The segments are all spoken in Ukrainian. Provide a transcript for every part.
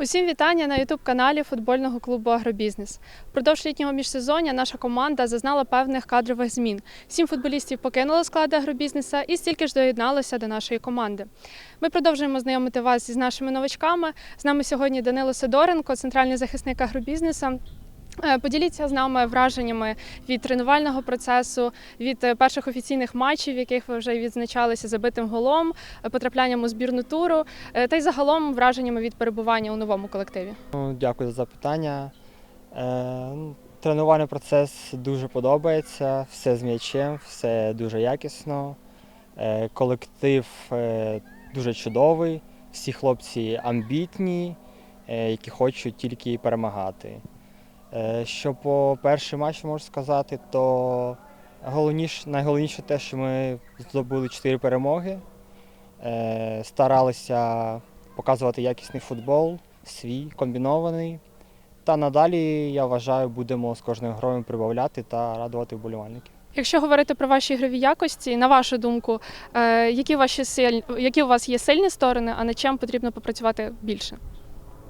Усім вітання на ютуб-каналі футбольного клубу Агробізнес. Впродовж літнього міжсезоння наша команда зазнала певних кадрових змін. Сім футболістів покинули склади агробізнеса і стільки ж доєдналося до нашої команди. Ми продовжуємо знайомити вас із нашими новачками. З нами сьогодні Данило Сидоренко, центральний захисник агробізнеса. Е, Поділіться з нами враженнями від тренувального процесу, від е, перших офіційних матчів, яких ви вже відзначалися забитим голом, е, потраплянням у збірну туру, та й загалом враженнями від перебування у новому колективі. Ну, Дякую за запитання. Ну, Тренувальний процес дуже подобається, все з м'ячем, все дуже якісно. Колектив дуже чудовий, всі хлопці амбітні, які хочуть тільки перемагати. Е, Що по перший матч можу сказати, то головніше, найголовніше те, що ми здобули 4 перемоги, Е, старалися показувати якісний футбол, свій комбінований. Та надалі, я вважаю, будемо з кожною грою прибавляти та радувати вболівальників. Якщо говорити про ваші ігрові якості, на вашу думку, е, які, ваші силь... які у вас є сильні сторони, а над чим потрібно попрацювати більше?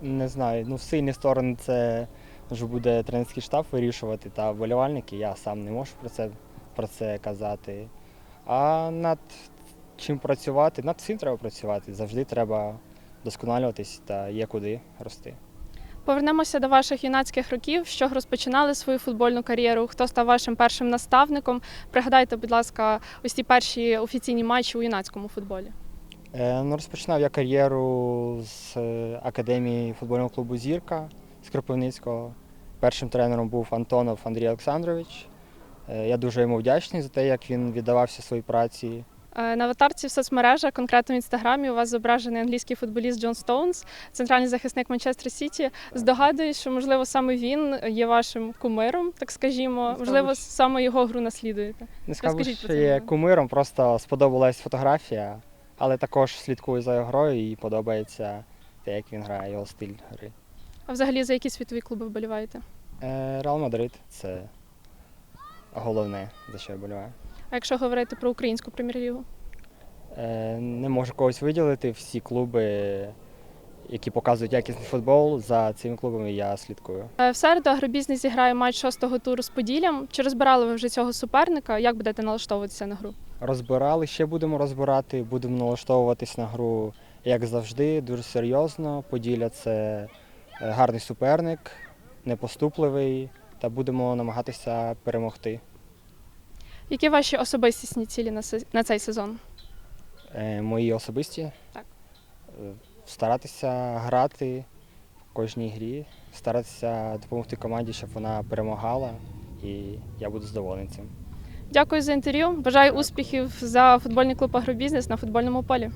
Не знаю, ну сильні сторони це вже буде тренерський штаб вирішувати та вболівальники. Я сам не можу про це, про це казати. А над чим працювати, над всім треба працювати. Завжди треба досконалюватись та є куди рости. Повернемося до ваших юнацьких років. Чого розпочинали свою футбольну кар'єру? Хто став вашим першим наставником? Пригадайте, будь ласка, ось ті перші офіційні матчі у юнацькому футболі. Е, Ну, розпочинав я кар'єру з е, академії футбольного клубу Зірка з Кропивницького. Першим тренером був Антонов Андрій Олександрович. Е, Я дуже йому вдячний за те, як він віддавався своїй праці. Е, На аватарці в соцмережах, конкретно в інстаграмі, у вас зображений англійський футболіст Джон Стоунс, центральний захисник Манчестер Сіті. Здогадуюсь, що можливо саме він є вашим кумиром, так скажімо. Можливо, саме його гру наслідуєте. Не скажу, що це є кумиром, просто сподобалась фотографія, але також слідкую за його грою і подобається те, як він грає, його стиль гри. А взагалі за які світові клуби вболіваєте? Е, Реал Мадрид це головне, за що я болюваю. А якщо говорити про українську прем'єр-лігу? Е, Не можу когось виділити. Всі клуби, які показують якісний футбол, за цими клубами я слідкую. Е, В середу агробізнес зіграє матч шостого туру з Поділлям. Чи розбирали ви вже цього суперника? Як будете налаштовуватися на гру? Розбирали, ще будемо розбирати, будемо налаштовуватись на гру, як завжди, дуже серйозно. Поділля це гарний суперник, непоступливий, та будемо намагатися перемогти. Які ваші особистісні цілі на цей сезон? Е, Мої особисті Так. Е, старатися грати в кожній грі, старатися допомогти команді, щоб вона перемагала, і я буду задоволений цим. Дякую за інтерв'ю. Бажаю успіхів за футбольний клуб Агробізнес на футбольному полі.